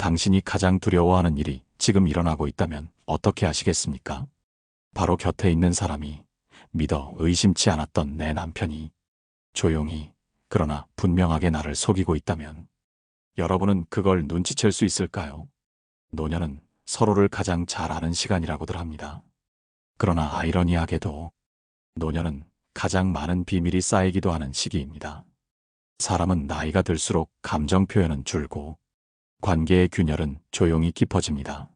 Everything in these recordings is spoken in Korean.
당신이 가장 두려워하는 일이 지금 일어나고 있다면 어떻게 하시겠습니까? 바로 곁에 있는 사람이 믿어 의심치 않았던 내 남편이 조용히 그러나 분명하게 나를 속이고 있다면 여러분은 그걸 눈치챌 수 있을까요? 노년은 서로를 가장 잘 아는 시간이라고들 합니다. 그러나 아이러니하게도 노년은 가장 많은 비밀이 쌓이기도 하는 시기입니다. 사람은 나이가 들수록 감정 표현은 줄고 관계의 균열은 조용히 깊어집니다.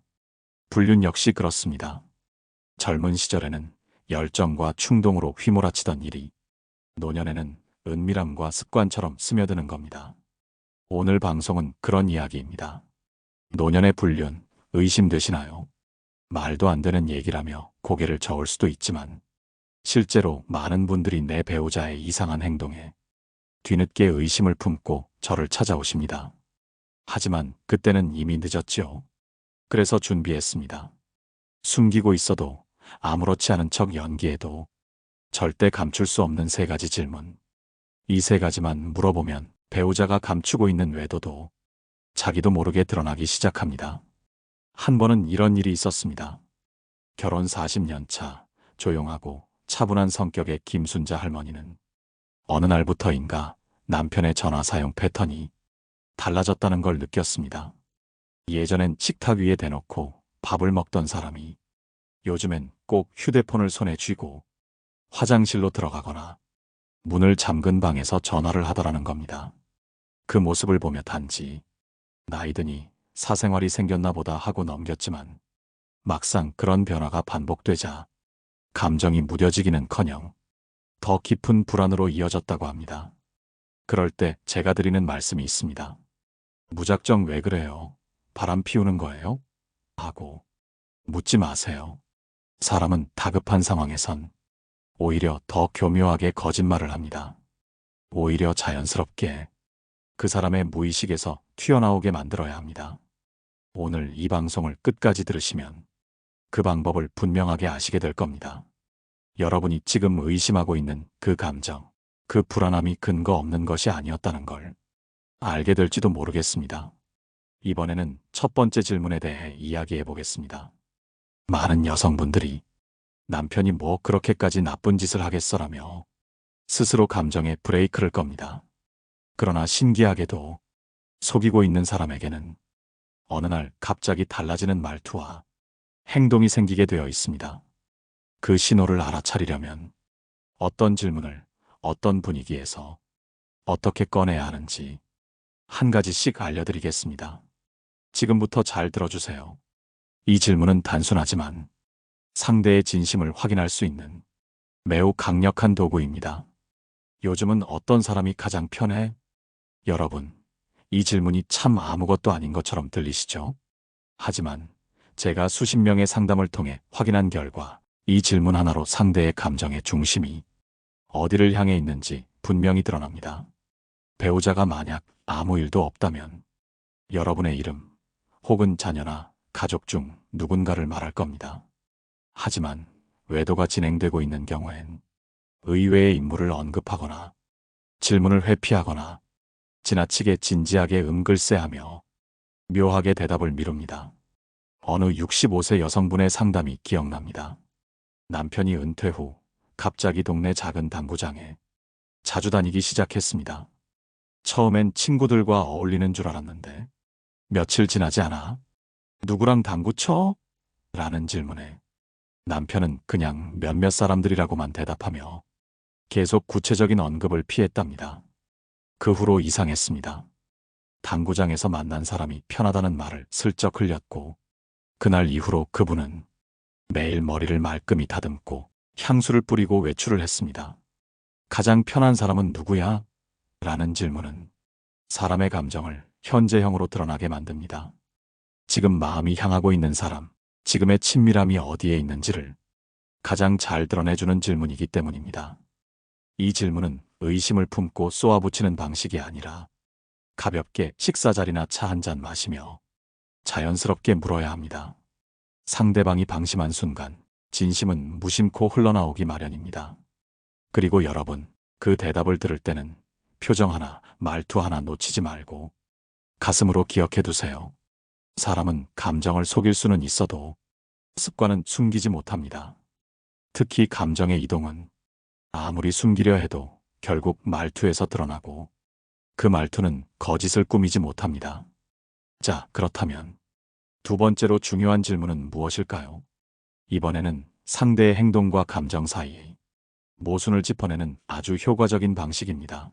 불륜 역시 그렇습니다. 젊은 시절에는 열정과 충동으로 휘몰아치던 일이 노년에는 은밀함과 습관처럼 스며드는 겁니다. 오늘 방송은 그런 이야기입니다. 노년의 불륜, 의심되시나요? 말도 안 되는 얘기라며 고개를 저을 수도 있지만 실제로 많은 분들이 내 배우자의 이상한 행동에 뒤늦게 의심을 품고 저를 찾아오십니다. 하지만 그때는 이미 늦었지요. 그래서 준비했습니다. 숨기고 있어도 아무렇지 않은 척 연기해도 절대 감출 수 없는 세 가지 질문. 이 세 가지만 물어보면 배우자가 감추고 있는 외도도 자기도 모르게 드러나기 시작합니다. 한 번은 이런 일이 있었습니다. 결혼 40년 차 조용하고 차분한 성격의 김순자 할머니는 어느 날부터인가 남편의 전화 사용 패턴이 달라졌다는 걸 느꼈습니다. 예전엔 식탁 위에 대놓고 밥을 먹던 사람이 요즘엔 꼭 휴대폰을 손에 쥐고 화장실로 들어가거나 문을 잠근 방에서 전화를 하더라는 겁니다. 그 모습을 보며 단지 나이 드니 사생활이 생겼나 보다 하고 넘겼지만 막상 그런 변화가 반복되자 감정이 무뎌지기는 커녕 더 깊은 불안으로 이어졌다고 합니다. 그럴 때 제가 드리는 말씀이 있습니다. 무작정 왜 그래요? 바람 피우는 거예요? 하고 묻지 마세요. 사람은 다급한 상황에선 오히려 더 교묘하게 거짓말을 합니다. 오히려 자연스럽게 그 사람의 무의식에서 튀어나오게 만들어야 합니다. 오늘 이 방송을 끝까지 들으시면 그 방법을 분명하게 아시게 될 겁니다. 여러분이 지금 의심하고 있는 그 감정, 그 불안함이 근거 없는 것이 아니었다는 걸 알게 될지도 모르겠습니다. 이번에는 첫 번째 질문에 대해 이야기해 보겠습니다. 많은 여성분들이 남편이 뭐 그렇게까지 나쁜 짓을 하겠어라며 스스로 감정에 브레이크를 겁니다. 그러나 신기하게도 속이고 있는 사람에게는 어느 날 갑자기 달라지는 말투와 행동이 생기게 되어 있습니다. 그 신호를 알아차리려면 어떤 질문을 어떤 분위기에서 어떻게 꺼내야 하는지 한 가지씩 알려드리겠습니다. 지금부터 잘 들어주세요. 이 질문은 단순하지만 상대의 진심을 확인할 수 있는 매우 강력한 도구입니다. 요즘은 어떤 사람이 가장 편해? 여러분, 이 질문이 참 아무것도 아닌 것처럼 들리시죠? 하지만 제가 수십 명의 상담을 통해 확인한 결과 이 질문 하나로 상대의 감정의 중심이 어디를 향해 있는지 분명히 드러납니다. 배우자가 만약 아무 일도 없다면 여러분의 이름 혹은 자녀나 가족 중 누군가를 말할 겁니다. 하지만 외도가 진행되고 있는 경우엔 의외의 인물을 언급하거나 질문을 회피하거나 지나치게 진지하게 음글쎄하며 묘하게 대답을 미룹니다. 어느 65세 여성분의 상담이 기억납니다. 남편이 은퇴 후 갑자기 동네 작은 당구장에 자주 다니기 시작했습니다. 처음엔 친구들과 어울리는 줄 알았는데 며칠 지나지 않아 누구랑 당구 쳐? 라는 질문에 남편은 그냥 몇몇 사람들이라고만 대답하며 계속 구체적인 언급을 피했답니다. 그 후로 이상했습니다. 당구장에서 만난 사람이 편하다는 말을 슬쩍 흘렸고 그날 이후로 그분은 매일 머리를 말끔히 다듬고 향수를 뿌리고 외출을 했습니다. 가장 편한 사람은 누구야? 라는 질문은 사람의 감정을 현재형으로 드러나게 만듭니다. 지금 마음이 향하고 있는 사람, 지금의 친밀함이 어디에 있는지를 가장 잘 드러내주는 질문이기 때문입니다. 이 질문은 의심을 품고 쏘아붙이는 방식이 아니라 가볍게 식사 자리나 차 한 잔 마시며 자연스럽게 물어야 합니다. 상대방이 방심한 순간 진심은 무심코 흘러나오기 마련입니다. 그리고 여러분, 그 대답을 들을 때는 표정 하나, 말투 하나 놓치지 말고 가슴으로 기억해 두세요. 사람은 감정을 속일 수는 있어도 습관은 숨기지 못합니다. 특히 감정의 이동은 아무리 숨기려 해도 결국 말투에서 드러나고 그 말투는 거짓을 꾸미지 못합니다. 자, 그렇다면 두 번째로 중요한 질문은 무엇일까요? 이번에는 상대의 행동과 감정 사이의 모순을 짚어내는 아주 효과적인 방식입니다.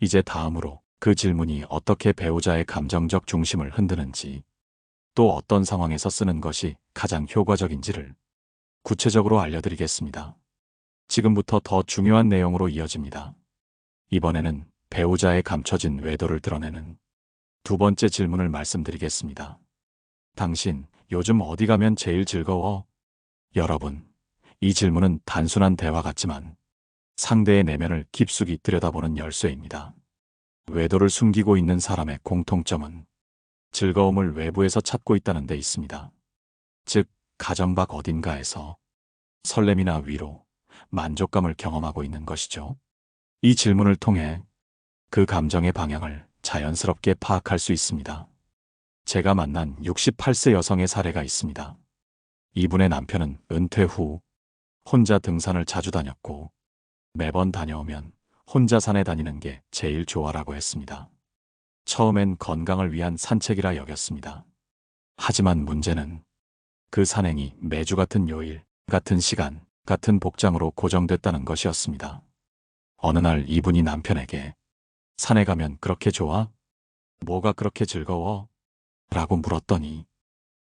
이제 다음으로 그 질문이 어떻게 배우자의 감정적 중심을 흔드는지 또 어떤 상황에서 쓰는 것이 가장 효과적인지를 구체적으로 알려드리겠습니다. 지금부터 더 중요한 내용으로 이어집니다. 이번에는 배우자의 감춰진 외도를 드러내는 두 번째 질문을 말씀드리겠습니다. 당신 요즘 어디 가면 제일 즐거워? 여러분, 이 질문은 단순한 대화 같지만 상대의 내면을 깊숙이 들여다보는 열쇠입니다. 외도를 숨기고 있는 사람의 공통점은 즐거움을 외부에서 찾고 있다는 데 있습니다. 즉, 가정 밖 어딘가에서 설렘이나 위로, 만족감을 경험하고 있는 것이죠. 이 질문을 통해 그 감정의 방향을 자연스럽게 파악할 수 있습니다. 제가 만난 68세 여성의 사례가 있습니다. 이분의 남편은 은퇴 후 혼자 등산을 자주 다녔고 매번 다녀오면 혼자 산에 다니는 게 제일 좋아라고 했습니다. 처음엔 건강을 위한 산책이라 여겼습니다. 하지만 문제는 그 산행이 매주 같은 요일, 같은 시간, 같은 복장으로 고정됐다는 것이었습니다. 어느 날 이분이 남편에게 산에 가면 그렇게 좋아? 뭐가 그렇게 즐거워? 라고 물었더니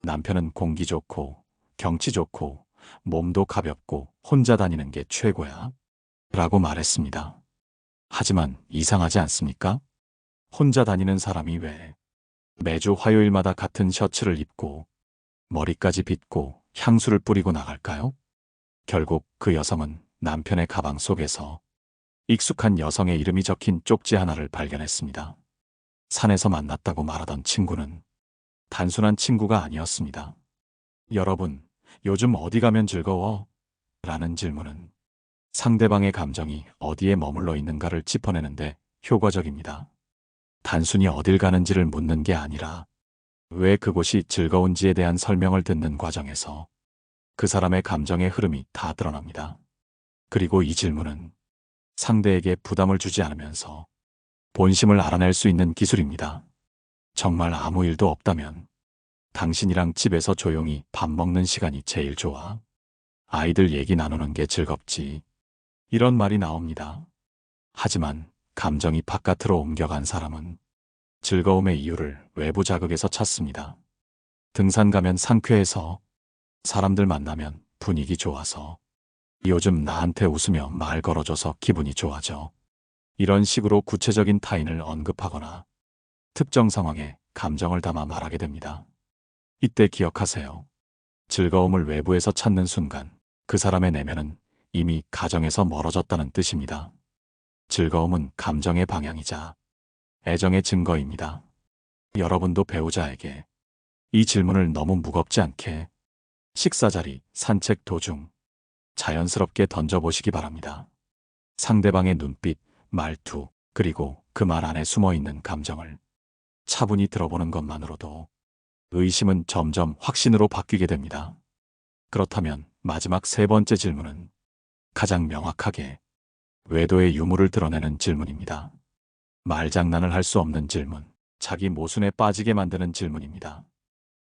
남편은 공기 좋고 경치 좋고 몸도 가볍고 혼자 다니는 게 최고야. 라고 말했습니다. 하지만 이상하지 않습니까? 혼자 다니는 사람이 왜 매주 화요일마다 같은 셔츠를 입고 머리까지 빗고 향수를 뿌리고 나갈까요? 결국 그 여성은 남편의 가방 속에서 익숙한 여성의 이름이 적힌 쪽지 하나를 발견했습니다. 산에서 만났다고 말하던 친구는 단순한 친구가 아니었습니다. 여러분, 요즘 어디 가면 즐거워? 라는 질문은 상대방의 감정이 어디에 머물러 있는가를 짚어내는데 효과적입니다. 단순히 어딜 가는지를 묻는 게 아니라 왜 그곳이 즐거운지에 대한 설명을 듣는 과정에서 그 사람의 감정의 흐름이 다 드러납니다. 그리고 이 질문은 상대에게 부담을 주지 않으면서 본심을 알아낼 수 있는 기술입니다. 정말 아무 일도 없다면 당신이랑 집에서 조용히 밥 먹는 시간이 제일 좋아. 아이들 얘기 나누는 게 즐겁지. 이런 말이 나옵니다. 하지만 감정이 바깥으로 옮겨간 사람은 즐거움의 이유를 외부 자극에서 찾습니다. 등산 가면 상쾌해서, 사람들 만나면 분위기 좋아서, 요즘 나한테 웃으며 말 걸어줘서 기분이 좋아져. 이런 식으로 구체적인 타인을 언급하거나 특정 상황에 감정을 담아 말하게 됩니다. 이때 기억하세요. 즐거움을 외부에서 찾는 순간 그 사람의 내면은 이미 가정에서 멀어졌다는 뜻입니다. 즐거움은 감정의 방향이자 애정의 증거입니다. 여러분도 배우자에게 이 질문을 너무 무겁지 않게 식사 자리, 산책 도중 자연스럽게 던져보시기 바랍니다. 상대방의 눈빛, 말투, 그리고 그 말 안에 숨어 있는 감정을 차분히 들어보는 것만으로도 의심은 점점 확신으로 바뀌게 됩니다. 그렇다면 마지막 세 번째 질문은 가장 명확하게 외도의 유무를 드러내는 질문입니다. 말장난을 할 수 없는 질문, 자기 모순에 빠지게 만드는 질문입니다.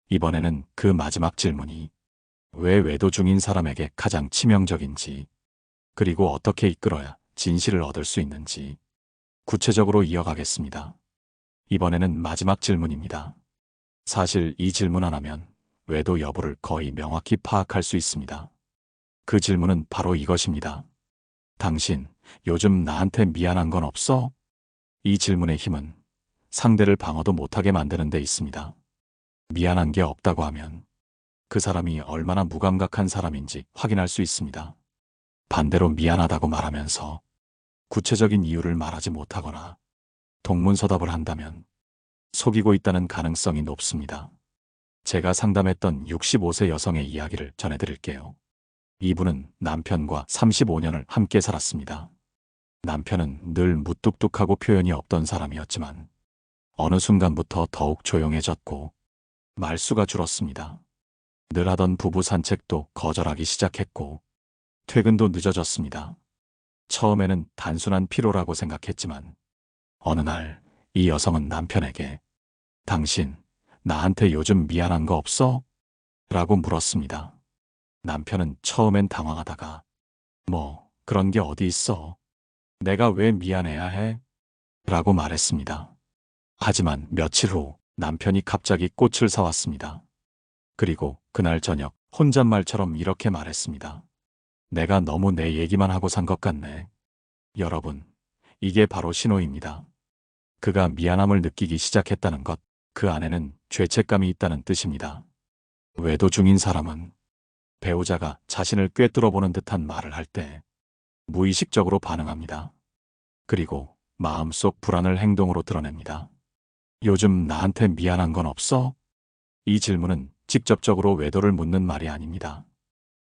이번에는 그 마지막 질문이 왜 외도 중인 사람에게 가장 치명적인지, 그리고 어떻게 이끌어야 진실을 얻을 수 있는지 구체적으로 이어가겠습니다. 이번에는 마지막 질문입니다. 사실 이 질문 하나면 외도 여부를 거의 명확히 파악할 수 있습니다. 그 질문은 바로 이것입니다. 당신, 요즘 나한테 미안한 건 없어? 이 질문의 힘은 상대를 방어도 못하게 만드는 데 있습니다. 미안한 게 없다고 하면 그 사람이 얼마나 무감각한 사람인지 확인할 수 있습니다. 반대로 미안하다고 말하면서 구체적인 이유를 말하지 못하거나 동문서답을 한다면 속이고 있다는 가능성이 높습니다. 제가 상담했던 65세 여성의 이야기를 전해드릴게요. 이분은 남편과 35년을 함께 살았습니다. 남편은 늘 무뚝뚝하고 표현이 없던 사람이었지만 어느 순간부터 더욱 조용해졌고 말수가 줄었습니다. 늘 하던 부부 산책도 거절하기 시작했고, 퇴근도 늦어졌습니다. 처음에는 단순한 피로라고 생각했지만, 어느 날 이 여성은 남편에게, 당신, 나한테 요즘 미안한 거 없어? 라고 물었습니다. 남편은 처음엔 당황하다가, 뭐, 그런 게 어디 있어? 내가 왜 미안해야 해? 라고 말했습니다. 하지만 며칠 후 남편이 갑자기 꽃을 사왔습니다. 그리고 그날 저녁 혼잣말처럼 이렇게 말했습니다. 내가 너무 내 얘기만 하고 산 것 같네. 여러분, 이게 바로 신호입니다. 그가 미안함을 느끼기 시작했다는 것, 그 안에는 죄책감이 있다는 뜻입니다. 외도 중인 사람은 배우자가 자신을 꿰뚫어 보는 듯한 말을 할 때 무의식적으로 반응합니다. 그리고 마음속 불안을 행동으로 드러냅니다. 요즘 나한테 미안한 건 없어? 이 질문은 직접적으로 외도를 묻는 말이 아닙니다.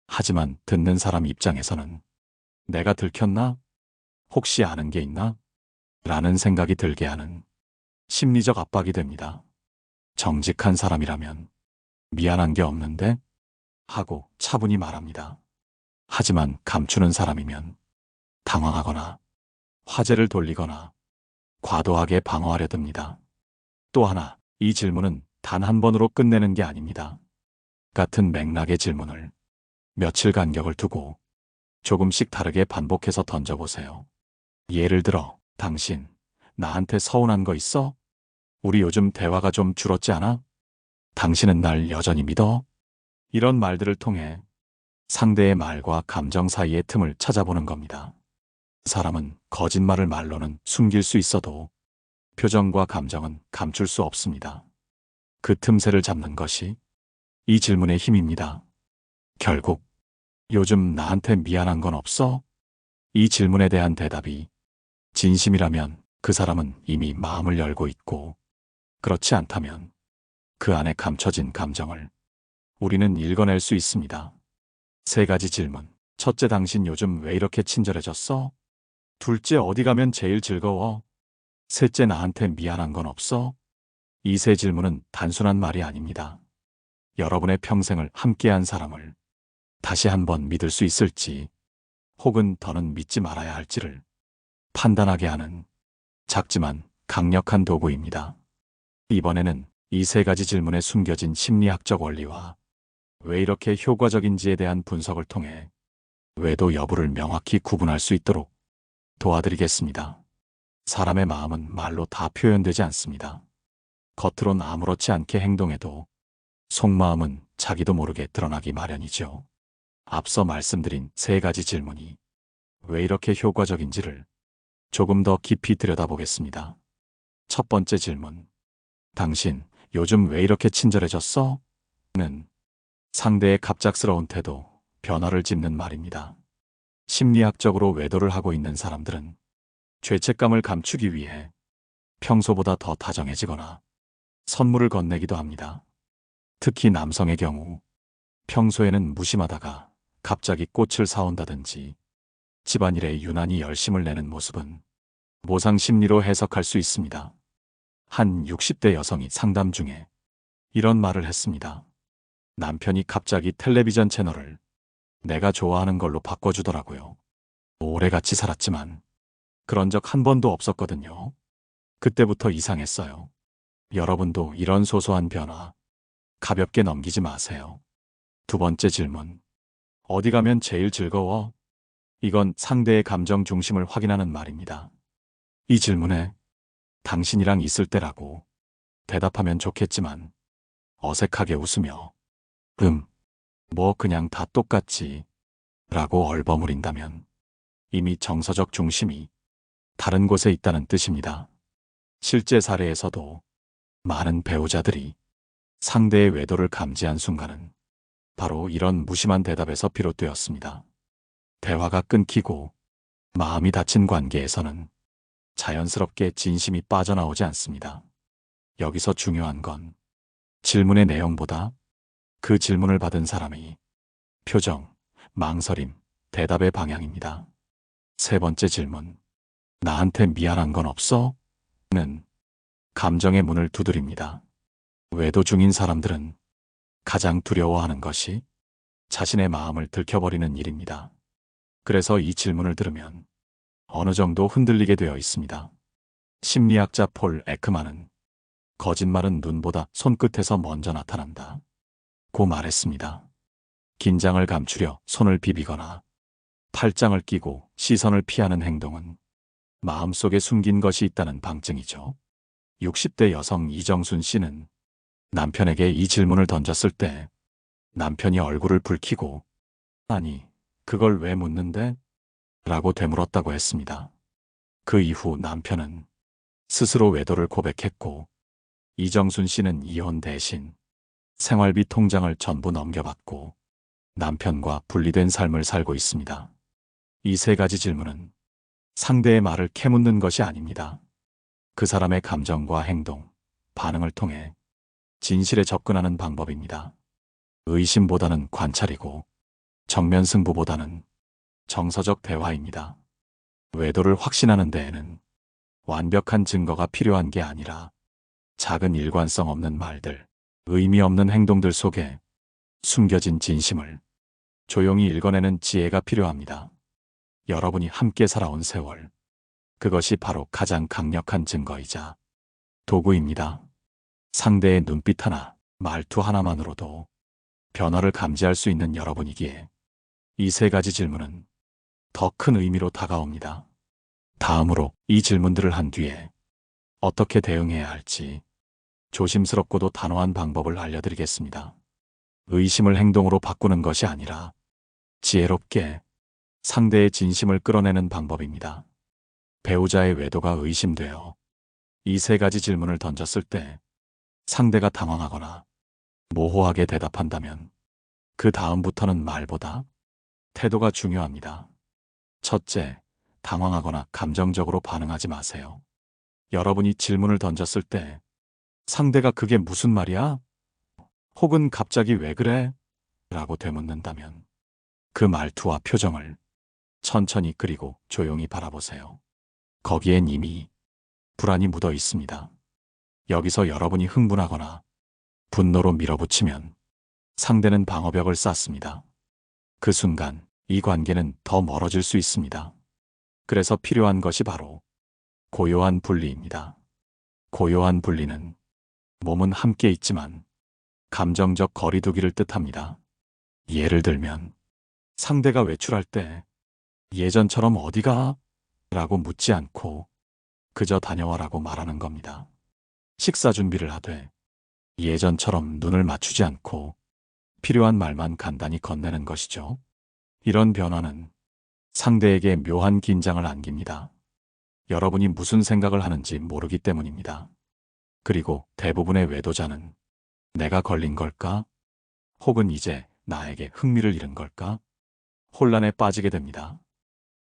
하지만 듣는 사람 입장에서는 내가 들켰나? 혹시 아는 게 있나? 라는 생각이 들게 하는 심리적 압박이 됩니다. 정직한 사람이라면 미안한 게 없는데? 하고 차분히 말합니다. 하지만 감추는 사람이면 당황하거나 화제를 돌리거나 과도하게 방어하려 듭니다. 또 하나, 이 질문은 단 한 번으로 끝내는 게 아닙니다. 같은 맥락의 질문을 며칠 간격을 두고 조금씩 다르게 반복해서 던져보세요. 예를 들어, 당신, 나한테 서운한 거 있어? 우리 요즘 대화가 좀 줄었지 않아? 당신은 날 여전히 믿어? 이런 말들을 통해 상대의 말과 감정 사이의 틈을 찾아보는 겁니다. 사람은 거짓말을 말로는 숨길 수 있어도 표정과 감정은 감출 수 없습니다. 그 틈새를 잡는 것이 이 질문의 힘입니다. 결국, 요즘 나한테 미안한 건 없어? 이 질문에 대한 대답이 진심이라면 그 사람은 이미 마음을 열고 있고, 그렇지 않다면 그 안에 감춰진 감정을 우리는 읽어낼 수 있습니다. 세 가지 질문. 첫째, 당신 요즘 왜 이렇게 친절해졌어? 둘째, 어디 가면 제일 즐거워? 셋째, 나한테 미안한 건 없어? 이 세 질문은 단순한 말이 아닙니다. 여러분의 평생을 함께한 사람을 다시 한번 믿을 수 있을지, 혹은 더는 믿지 말아야 할지를 판단하게 하는 작지만 강력한 도구입니다. 이번에는 이 세 가지 질문에 숨겨진 심리학적 원리와 왜 이렇게 효과적인지에 대한 분석을 통해 외도 여부를 명확히 구분할 수 있도록 도와드리겠습니다. 사람의 마음은 말로 다 표현되지 않습니다. 겉으론 아무렇지 않게 행동해도 속마음은 자기도 모르게 드러나기 마련이죠. 앞서 말씀드린 세 가지 질문이 왜 이렇게 효과적인지를 조금 더 깊이 들여다보겠습니다. 첫 번째 질문. 당신, 요즘 왜 이렇게 친절해졌어? 는 상대의 갑작스러운 태도, 변화를 짚는 말입니다. 심리학적으로 외도를 하고 있는 사람들은 죄책감을 감추기 위해 평소보다 더 다정해지거나 선물을 건네기도 합니다. 특히 남성의 경우 평소에는 무심하다가 갑자기 꽃을 사온다든지 집안일에 유난히 열심을 내는 모습은 모상 심리로 해석할 수 있습니다. 한 60대 여성이 상담 중에 이런 말을 했습니다. 남편이 갑자기 텔레비전 채널을 내가 좋아하는 걸로 바꿔주더라고요. 오래 같이 살았지만 그런 적 한 번도 없었거든요. 그때부터 이상했어요. 여러분도 이런 소소한 변화 가볍게 넘기지 마세요. 두 번째 질문. 어디 가면 제일 즐거워? 이건 상대의 감정 중심을 확인하는 말입니다. 이 질문에 당신이랑 있을 때라고 대답하면 좋겠지만 어색하게 웃으며 음, 뭐 그냥 다 똑같지 라고 얼버무린다면 이미 정서적 중심이 다른 곳에 있다는 뜻입니다. 실제 사례에서도 많은 배우자들이 상대의 외도를 감지한 순간은 바로 이런 무심한 대답에서 비롯되었습니다. 대화가 끊기고 마음이 닫힌 관계에서는 자연스럽게 진심이 빠져나오지 않습니다. 여기서 중요한 건 질문의 내용보다 그 질문을 받은 사람의 표정, 망설임, 대답의 방향입니다. 세 번째 질문. 나한테 미안한 건 없어? 는 감정의 문을 두드립니다. 외도 중인 사람들은 가장 두려워하는 것이 자신의 마음을 들켜버리는 일입니다. 그래서 이 질문을 들으면 어느 정도 흔들리게 되어 있습니다. 심리학자 폴 에크만은 거짓말은 눈보다 손끝에서 먼저 나타난다. 고 말했습니다. 긴장을 감추려 손을 비비거나 팔짱을 끼고 시선을 피하는 행동은 마음속에 숨긴 것이 있다는 방증이죠. 60대 여성 이정순 씨는 남편에게 이 질문을 던졌을 때 남편이 얼굴을 붉히고 아니, 그걸 왜 묻는데? 라고 되물었다고 했습니다. 그 이후 남편은 스스로 외도를 고백했고 이정순 씨는 이혼 대신 생활비 통장을 전부 넘겨받고 남편과 분리된 삶을 살고 있습니다. 이 세 가지 질문은 상대의 말을 캐묻는 것이 아닙니다. 그 사람의 감정과 행동, 반응을 통해 진실에 접근하는 방법입니다. 의심보다는 관찰이고 정면 승부보다는 정서적 대화입니다. 외도를 확신하는 데에는 완벽한 증거가 필요한 게 아니라 작은 일관성 없는 말들, 의미 없는 행동들 속에 숨겨진 진심을 조용히 읽어내는 지혜가 필요합니다. 여러분이 함께 살아온 세월. 그것이 바로 가장 강력한 증거이자 도구입니다. 상대의 눈빛 하나, 말투 하나만으로도 변화를 감지할 수 있는 여러분이기에 이 세 가지 질문은 더 큰 의미로 다가옵니다. 다음으로 이 질문들을 한 뒤에 어떻게 대응해야 할지 조심스럽고도 단호한 방법을 알려드리겠습니다. 의심을 행동으로 바꾸는 것이 아니라 지혜롭게 상대의 진심을 끌어내는 방법입니다. 배우자의 외도가 의심되어 이 세 가지 질문을 던졌을 때 상대가 당황하거나 모호하게 대답한다면 그 다음부터는 말보다 태도가 중요합니다. 첫째, 당황하거나 감정적으로 반응하지 마세요. 여러분이 질문을 던졌을 때 상대가 그게 무슨 말이야? 혹은 갑자기 왜 그래? 라고 되묻는다면 그 말투와 표정을 천천히 그리고 조용히 바라보세요. 거기엔 이미 불안이 묻어 있습니다. 여기서 여러분이 흥분하거나 분노로 밀어붙이면 상대는 방어벽을 쌓습니다. 그 순간 이 관계는 더 멀어질 수 있습니다. 그래서 필요한 것이 바로 고요한 분리입니다. 고요한 분리는 몸은 함께 있지만 감정적 거리두기를 뜻합니다. 예를 들면 상대가 외출할 때 예전처럼 어디가? 라고 묻지 않고 그저 다녀와라고 말하는 겁니다. 식사 준비를 하되 예전처럼 눈을 맞추지 않고 필요한 말만 간단히 건네는 것이죠. 이런 변화는 상대에게 묘한 긴장을 안깁니다. 여러분이 무슨 생각을 하는지 모르기 때문입니다. 그리고 대부분의 외도자는 내가 걸린 걸까? 혹은 이제 나에게 흥미를 잃은 걸까? 혼란에 빠지게 됩니다.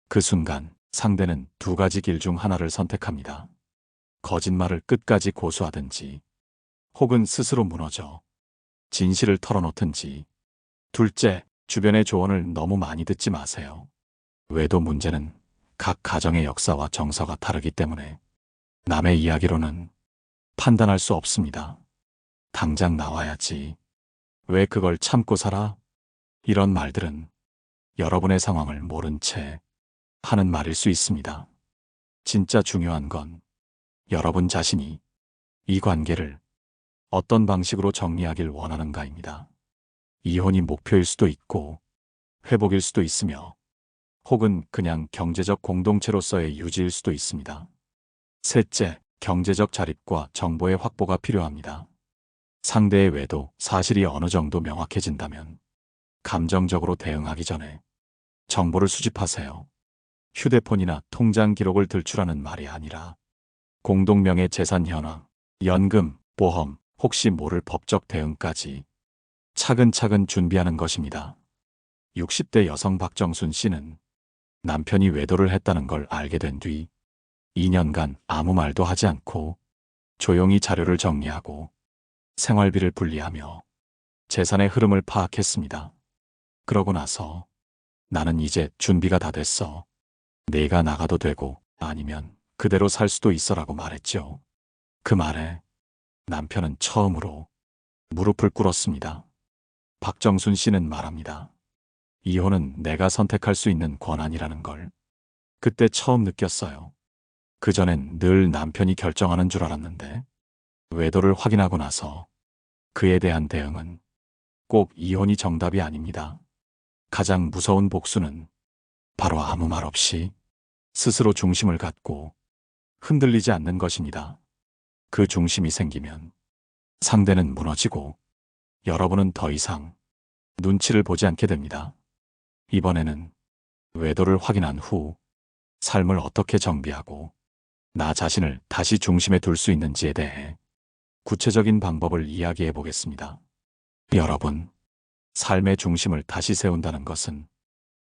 그 순간 상대는 두 가지 길 중 하나를 선택합니다. 거짓말을 끝까지 고수하든지 혹은 스스로 무너져 진실을 털어놓든지 둘째, 주변의 조언을 너무 많이 듣지 마세요. 외도 문제는 각 가정의 역사와 정서가 다르기 때문에 남의 이야기로는 판단할 수 없습니다. 당장 나와야지. 왜 그걸 참고 살아? 이런 말들은 여러분의 상황을 모른 채 하는 말일 수 있습니다. 진짜 중요한 건 여러분 자신이 이 관계를 어떤 방식으로 정리하길 원하는가입니다. 이혼이 목표일 수도 있고 회복일 수도 있으며 혹은 그냥 경제적 공동체로서의 유지일 수도 있습니다. 셋째, 경제적 자립과 정보의 확보가 필요합니다. 상대의 외도 사실이 어느 정도 명확해진다면 감정적으로 대응하기 전에 정보를 수집하세요. 휴대폰이나 통장 기록을 들추라는 말이 아니라 공동명의 재산 현황, 연금, 보험, 혹시 모를 법적 대응까지 차근차근 준비하는 것입니다. 60대 여성 박정순 씨는 남편이 외도를 했다는 걸 알게 된 뒤 2년간 아무 말도 하지 않고 조용히 자료를 정리하고 생활비를 분리하며 재산의 흐름을 파악했습니다. 그러고 나서 나는 이제 준비가 다 됐어. 내가 나가도 되고 아니면 그대로 살 수도 있어라고 말했죠. 그 말에 남편은 처음으로 무릎을 꿇었습니다. 박정순 씨는 말합니다. 이혼은 내가 선택할 수 있는 권한이라는 걸. 그때 처음 느꼈어요. 그전엔 늘 남편이 결정하는 줄 알았는데, 외도를 확인하고 나서 그에 대한 대응은 꼭 이혼이 정답이 아닙니다. 가장 무서운 복수는 바로 아무 말 없이 스스로 중심을 갖고 흔들리지 않는 것입니다. 그 중심이 생기면 상대는 무너지고 여러분은 더 이상 눈치를 보지 않게 됩니다. 이번에는 외도를 확인한 후 삶을 어떻게 정비하고 나 자신을 다시 중심에 둘 수 있는지에 대해 구체적인 방법을 이야기해 보겠습니다. 여러분, 삶의 중심을 다시 세운다는 것은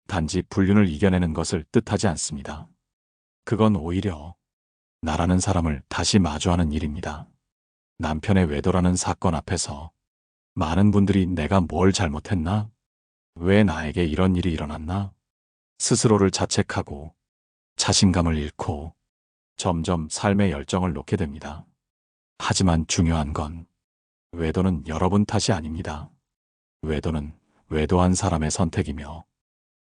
단지 불륜을 이겨내는 것을 뜻하지 않습니다. 그건 오히려 나라는 사람을 다시 마주하는 일입니다. 남편의 외도라는 사건 앞에서 많은 분들이 내가 뭘 잘못했나? 왜 나에게 이런 일이 일어났나? 스스로를 자책하고 자신감을 잃고 점점 삶의 열정을 놓게 됩니다. 하지만 중요한 건 외도는 여러분 탓이 아닙니다. 외도는 외도한 사람의 선택이며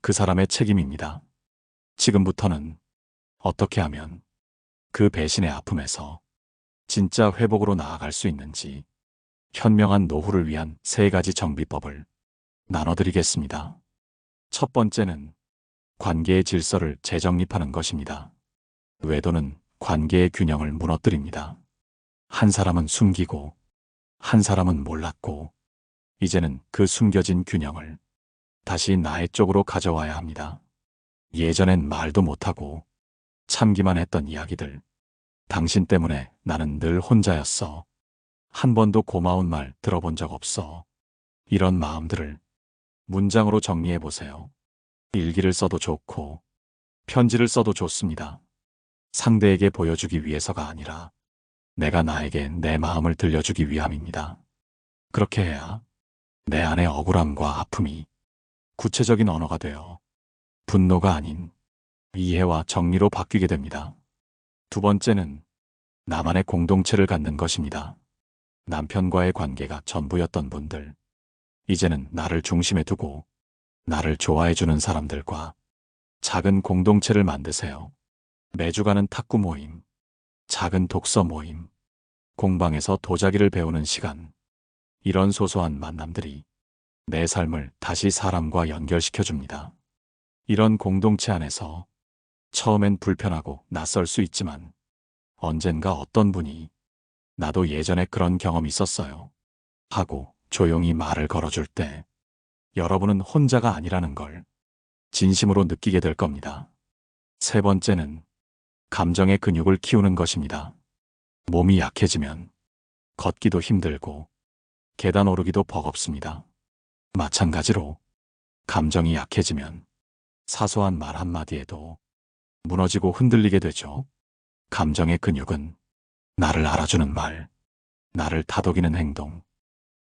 그 사람의 책임입니다. 지금부터는 어떻게 하면 그 배신의 아픔에서 진짜 회복으로 나아갈 수 있는지 현명한 노후를 위한 세 가지 정비법을 나눠드리겠습니다. 첫 번째는 관계의 질서를 재정립하는 것입니다. 외도는 관계의 균형을 무너뜨립니다. 한 사람은 숨기고 한 사람은 몰랐고 이제는 그 숨겨진 균형을 다시 나의 쪽으로 가져와야 합니다. 예전엔 말도 못하고 참기만 했던 이야기들. 당신 때문에 나는 늘 혼자였어. 한 번도 고마운 말 들어본 적 없어. 이런 마음들을 문장으로 정리해 보세요. 일기를 써도 좋고 편지를 써도 좋습니다. 상대에게 보여주기 위해서가 아니라 내가 나에게 내 마음을 들려주기 위함입니다. 그렇게 해야 내 안의 억울함과 아픔이 구체적인 언어가 되어 분노가 아닌 이해와 정리로 바뀌게 됩니다. 두 번째는 나만의 공동체를 갖는 것입니다. 남편과의 관계가 전부였던 분들, 이제는 나를 중심에 두고 나를 좋아해주는 사람들과 작은 공동체를 만드세요. 매주 가는 탁구 모임, 작은 독서 모임, 공방에서 도자기를 배우는 시간, 이런 소소한 만남들이 내 삶을 다시 사람과 연결시켜 줍니다. 이런 공동체 안에서 처음엔 불편하고 낯설 수 있지만 언젠가 어떤 분이 나도 예전에 그런 경험이 있었어요. 하고 조용히 말을 걸어줄 때 여러분은 혼자가 아니라는 걸 진심으로 느끼게 될 겁니다. 세 번째는 감정의 근육을 키우는 것입니다. 몸이 약해지면 걷기도 힘들고 계단 오르기도 버겁습니다. 마찬가지로 감정이 약해지면 사소한 말 한마디에도 무너지고 흔들리게 되죠. 감정의 근육은 나를 알아주는 말, 나를 다독이는 행동,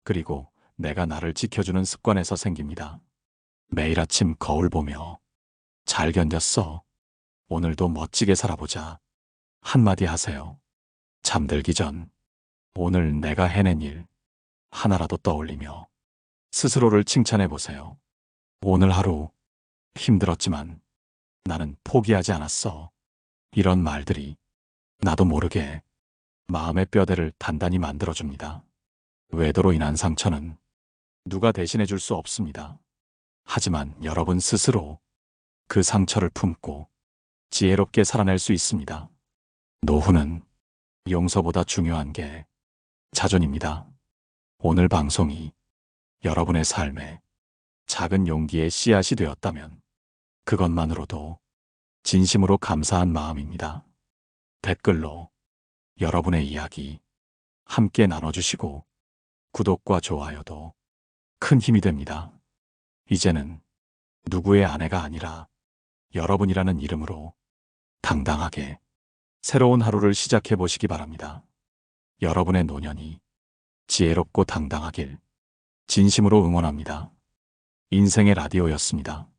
그리고 내가 나를 지켜주는 습관에서 생깁니다. 매일 아침 거울 보며 잘 견뎠어. 오늘도 멋지게 살아보자. 한마디 하세요. 잠들기 전 오늘 내가 해낸 일 하나라도 떠올리며 스스로를 칭찬해 보세요. 오늘 하루 힘들었지만 나는 포기하지 않았어. 이런 말들이 나도 모르게 마음의 뼈대를 단단히 만들어줍니다. 외도로 인한 상처는 누가 대신해 줄 수 없습니다. 하지만 여러분 스스로 그 상처를 품고 지혜롭게 살아낼 수 있습니다. 노후는 용서보다 중요한 게 자존입니다. 오늘 방송이 여러분의 삶에 작은 용기의 씨앗이 되었다면 그것만으로도 진심으로 감사한 마음입니다. 댓글로 여러분의 이야기 함께 나눠주시고 구독과 좋아요도 큰 힘이 됩니다. 이제는 누구의 아내가 아니라 여러분이라는 이름으로 당당하게 새로운 하루를 시작해 보시기 바랍니다. 여러분의 노년이 지혜롭고 당당하길 진심으로 응원합니다. 인생의 라디오였습니다.